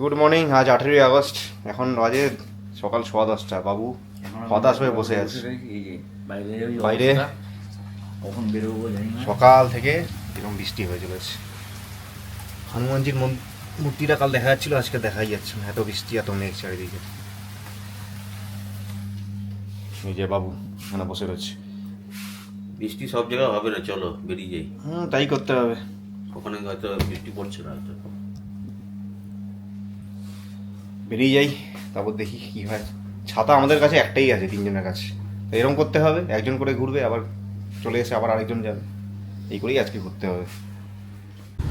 Good morning আজ আঠেরোই August. এখন বাজে সকাল সোয়া দশটা। বাবু হতাশ হয়ে বসে আছে। বাইরে সকাল থেকে এরকম বৃষ্টি হয়ে চলেছে। হনুমানজির মূর্তিটা কাল দেখা যাচ্ছিল আজকে দেখাই যাচ্ছে না। এত বৃষ্টি এত মেঘ চারিদিকে। এই যে বাবু এখানে বসে রয়েছে। বৃষ্টি সব জায়গায় হবে না চলো বেরিয়ে যাই। হুম তাই করতে হবে। ওখানে হয়তো বৃষ্টি পড়ছে না হয়তো। বেরিয়ে যাই, তারপর দেখি কি হয়। ছাতা আমাদের কাছে একটাই আছে তিনজনের কাছে। এরকম করতে হবে, একজন করে ঘুরবে, আবার চলে এসে আবার আরেকজন যাবে। এই করেই আজকে ঘুরতে হবে।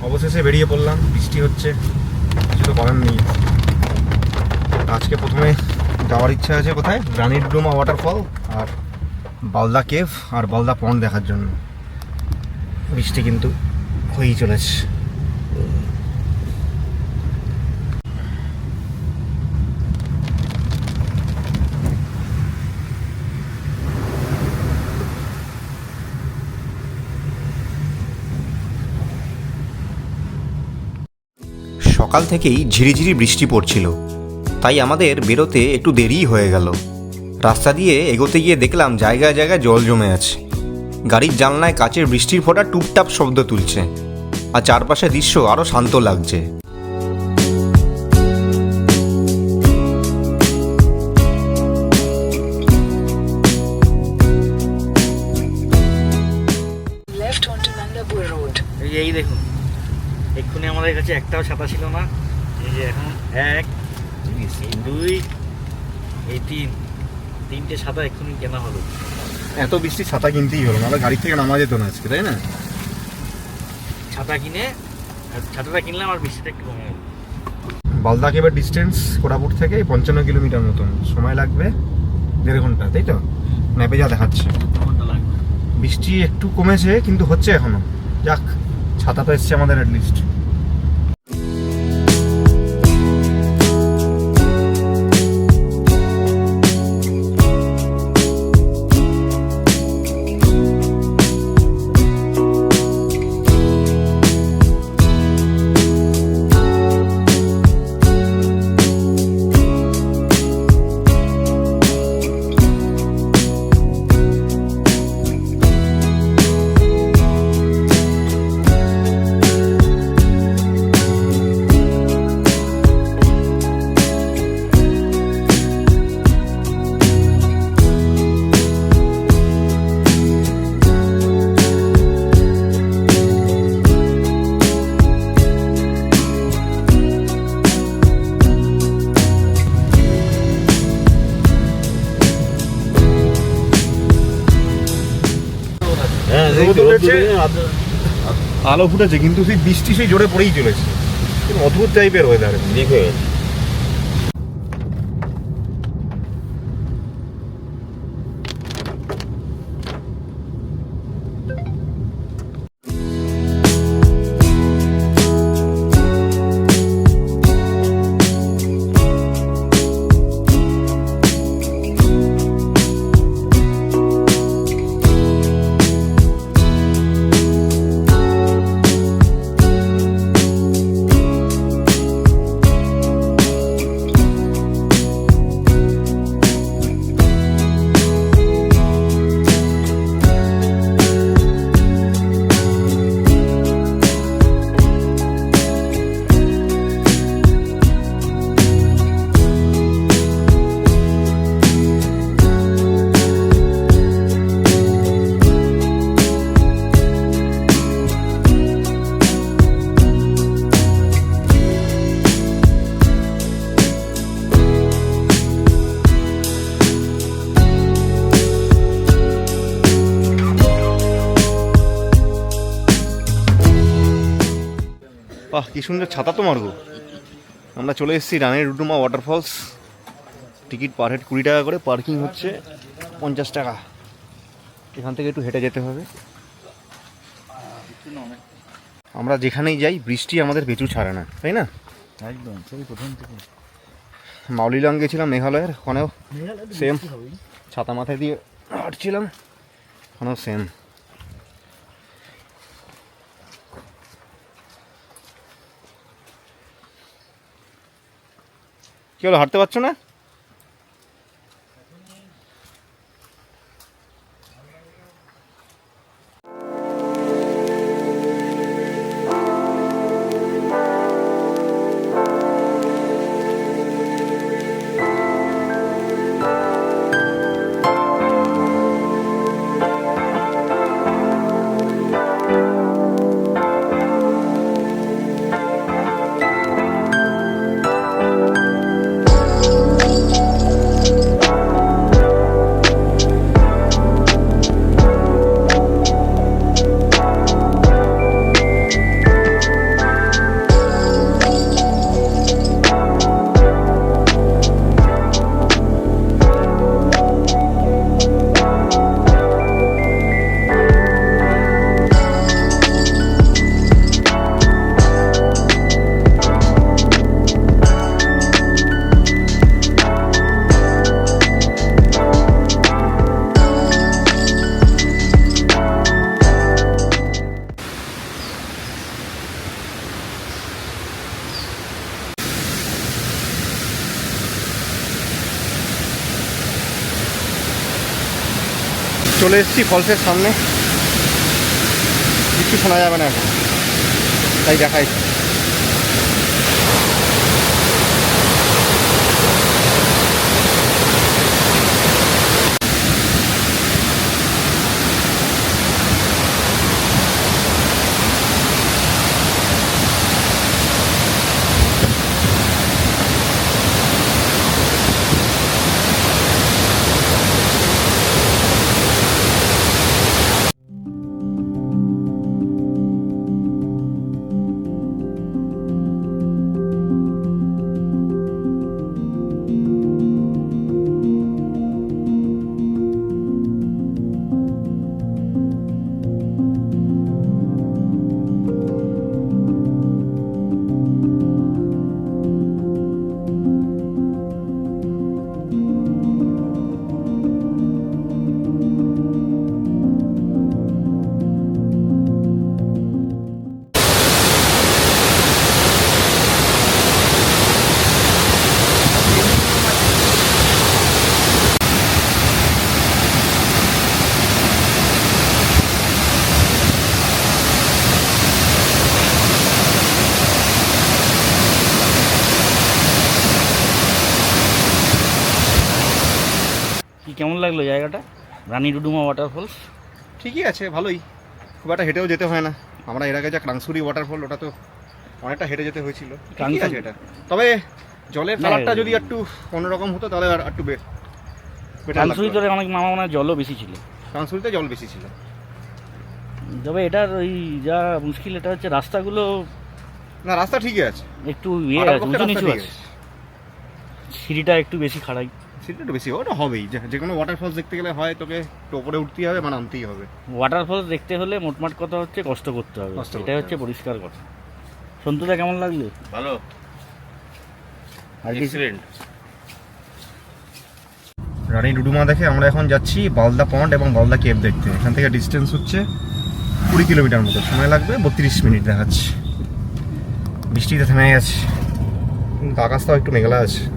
অবশেষে বেরিয়ে পড়লাম, বৃষ্টি হচ্ছে, কিছু তো করার নেই। আজকে প্রথমে যাওয়ার ইচ্ছা আছে কোথায়? রানীর ডোমা ওয়াটারফল আর বালদা কেভ আর বালদা পন্ড দেখার জন্য। বৃষ্টি কিন্তু হয়েই চলেছে। সকাল থেকেই ঝিরিঝিরি বৃষ্টি পড়ছিল। তাই আমাদের বেরোতে একটু দেরিই হয়ে গেল। রাস্তা দিয়ে এগোতে গিয়ে দেখলাম জায়গায় জায়গায় জল জমে আছে। গাড়ির জানলায় কাচের বৃষ্টির ফোঁটা টুপটাপ শব্দ তুলছে। আর চারপাশে দৃশ্য আরও শান্ত লাগছে। এই দেখুন। এক্ষুনি আমাদের কাছে একটাও ছাতা ছিল না। এই যে এখন এক দুই এই তিন। তিনটে ছাতা এক্ষুনি কেনা হলো এত বৃষ্টি ছাতা কিনতেই হলো নাহলে গাড়ি থেকে নামা যেত না আজকে তাই না? ছাতা কিনে ছাতাটা কিনলাম আর বৃষ্টিটা একটু কমে গেল। বালদা কেবের ডিস্টেন্স কোরাপুর থেকে পঞ্চান্ন কিলোমিটার মতন। সময় লাগবে দেড় ঘণ্টা তাই তো? ম্যাপে যা দেখাচ্ছে। বৃষ্টি একটু কমেছে কিন্তু হচ্ছে এখনও। যাক ছাতা তো এসছে আমাদের অ্যাটলিস্ট আলো ফুটেছে কিন্তু সেই বৃষ্টি সেই জোরে পড়েই চলেছে। অদ্ভুত টাইপের ওয়েদার মেঘ হয়ে গেছে। সুন্দর ছাতা তো মারগো আমরা চলে এসেছি রানের রুটুমা ওয়াটারফলস টিকিট পার হেড কুড়ি টাকা করে পার্কিং হচ্ছে পঞ্চাশ টাকা। এখান থেকে একটু হেঁটে যেতে হবে। আমরা যেখানেই যাই বৃষ্টি আমাদের পেঁচু ছাড়ে না তাই না? একদম সেই প্রথম থেকে। মাউলিলং গেছিলাম মেঘালয়ের ওখানেও সেম ছাতা মাথায় দিয়ে হাঁটছিলাম ওখানেও সেম কি হলো হাঁটতে পারছ না? চলে এসেছি ফলসের সামনে। কিছু শোনা যাবে না এখন। তাই দেখাই। লাগল জায়গাটা? রানী ডুডুমা ওয়াটারফলস ঠিকই আছে ভালোই। খুব একটা হেঁটেও যেতে হয় না। আমরা এর আগে যা ক্রাংসুরি ওয়াটারফল ওটা তো অনেকটা হেঁটে যেতে হয়েছিল। ঠিকই ক্রাংসুরি? আছে এটা। তবে জলের না, কালারটা যদি একটু অন্যরকম হতো তাহলে আর একটু বে- better কানসুরি অনেক মামা মনে হয় জলও বেশি ছিল। ক্রাংসুরিতে জল বেশি ছিল। তবে এটার ওই যা মুশকিল এটা হচ্ছে রাস্তাগুলো না রাস্তা ঠিকই আছে। একটু ইয়ে আছে উঁচু নিচু আছে। আছে। সিঁড়িটা একটু বেশি খাড়াই। সেটা একটু বেশি। ওটা হবেই। যে- যে কোনো ওয়াটারফলস দেখতে গেলে হয় তোকে একটু ওপরে উঠতেই হবে বা নামতেই হবে। ওয়াটারফলস দেখতে হলে মোটমাট কথা হচ্ছে কষ্ট করতে হবে। কষ্ট করতে হচ্ছে পরিষ্কার কথা। সন্তুদা কেমন লাগল? ভালো। আর এক্সিলেন্ট রানী ডুডুমা দেখে আমরা এখন যাচ্ছি বালদা পন্ড এবং বালদা কেভ দেখতে। এখান থেকে ডিস্টেন্স হচ্ছে কুড়ি কিলোমিটার মতো। সময় লাগবে বত্রিশ মিনিট দেখাচ্ছে। বৃষ্টিতে থেমে গেছে। কিন্তু আকাশটাও একটু মেঘলা আছে।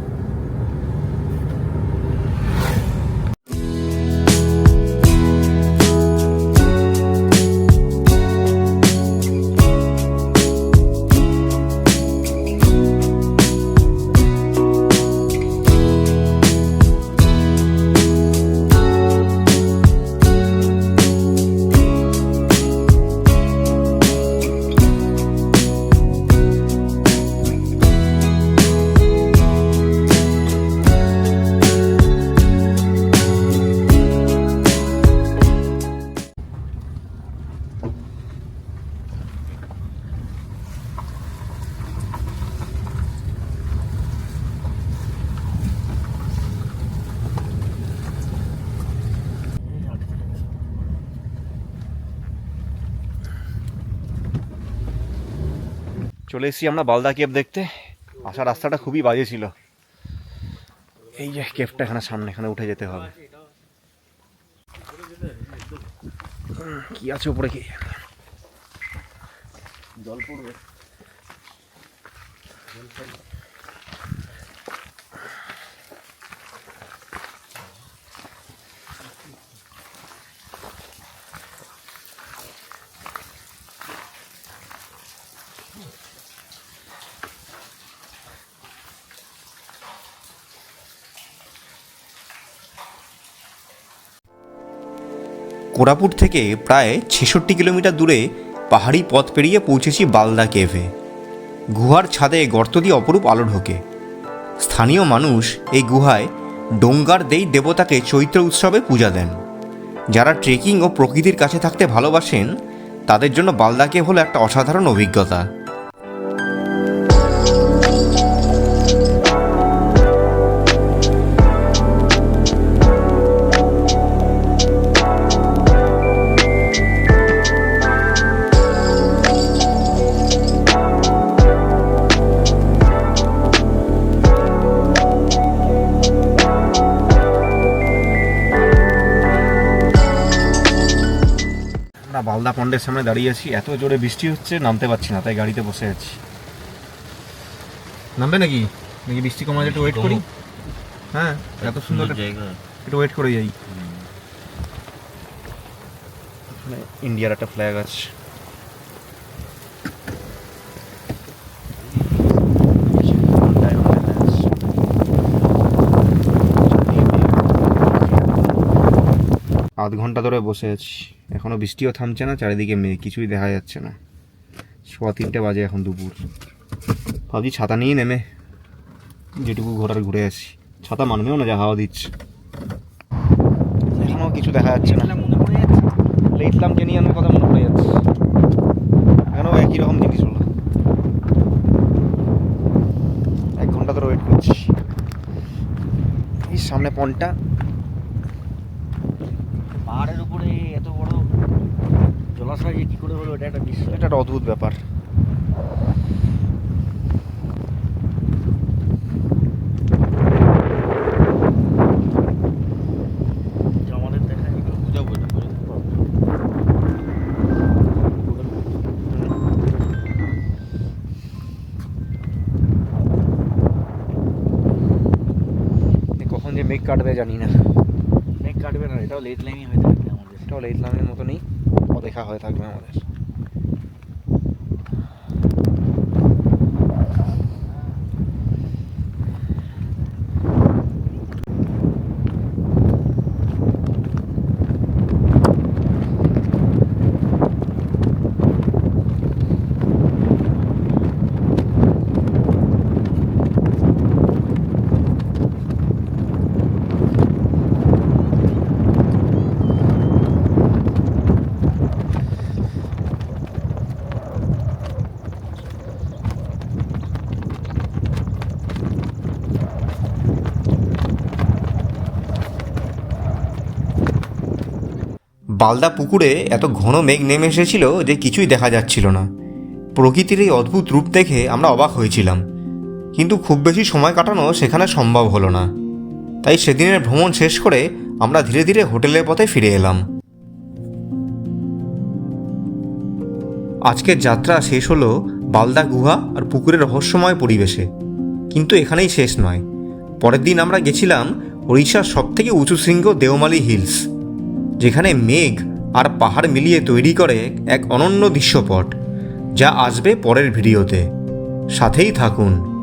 চলে এসেছি আমরা বালদা কেভ দেখতে। আসার রাস্তাটা খুবই বাজে ছিল। এই যে কেভটা এখানে সামনে, এখানে উঠে যেতে হবে। কি আছে উপরে কি? জল পড়বে। কোরাপুট থেকে প্রায় ছেষট্টি কিলোমিটার দূরে পাহাড়ি পথ পেরিয়ে পৌঁছেছি বালদা কেভে। গুহার ছাদে গর্ত দিয়ে অপরূপ আলো ঢোকে। স্থানীয় মানুষ এই গুহায় ডোঙ্গার দেই দেবতাকে চৈত্র উৎসবে পূজা দেন। যারা ট্রেকিং ও প্রকৃতির কাছে থাকতে ভালোবাসেন, তাদের জন্য বালদা কেভ হলো একটা অসাধারণ অভিজ্ঞতা। আমরা বালদা পন্ডের সামনে দাঁড়িয়ে আছি। এত জোরে বৃষ্টি হচ্ছে নামতে পারছি না তাই গাড়িতে বসে আছি। নামবে নাকি? নাকি বৃষ্টি কমা একটু ওয়েট করি? হ্যাঁ এত সুন্দর জায়গা। একটু ওয়েট করে যাই। ইন্ডিয়ার একটা ফ্ল্যাগ আছে। আধ ঘণ্টা ধরে বসে আছি। এখনও বৃষ্টিও থামছে না, চারিদিকে মেঘ, কিছুই দেখা যাচ্ছে না। সোয়া তিনটে বাজে এখন দুপুর। ভাবছি ছাতা নিয়ে নেমে যেটুকু ঘোরার ঘুরে আসি। ছাতা মানবেও না, যা হাওয়া দিচ্ছে। এখনও কিছু দেখা যাচ্ছে না। লেটলাম কেনিয়ানের কথা মনে পড়ে যাচ্ছে। এখনও একই রকম জিনিস হলো। এক ঘণ্টা ধরে ওয়েট করছি। এই সামনে পনটা পাহাড়ের উপরে এত বড় জলাশয় এটা একটা দৃশ্য। এটা একটা অদ্ভুত ব্যাপার। যে মেঘ কাটবে জানি না। মেঘ কাটবে না এটাও লেট লাইনই হয়ে থাকবে আমাদের। এটাও লেটলামের মতনই অদেখা হয়ে থাকবে আমাদের। বালদা পুকুরে এত ঘন মেঘ নেমে এসেছিল যে কিছুই দেখা যাচ্ছিল না। প্রকৃতির এই অদ্ভুত রূপ দেখে আমরা অবাক হয়েছিলাম। কিন্তু খুব বেশি সময় কাটানো সেখানে সম্ভব হলো না। তাই সেদিনের ভ্রমণ শেষ করে আমরা ধীরে ধীরে হোটেলের পথে ফিরে এলাম। আজকের যাত্রা শেষ হলো বালদা গুহা আর পুকুরের রহস্যময় পরিবেশে। কিন্তু এখানেই শেষ নয়। পরের দিন আমরা গেছিলাম ওড়িশার সবথেকে উঁচু শৃঙ্গ দেওমালি হিলস। যেখানে মেঘ আর পাহাড় মিলিয়ে তৈরি করে এক অনন্য দৃশ্যপট, যা আসবে পরের ভিডিওতে। সাথেই থাকুন।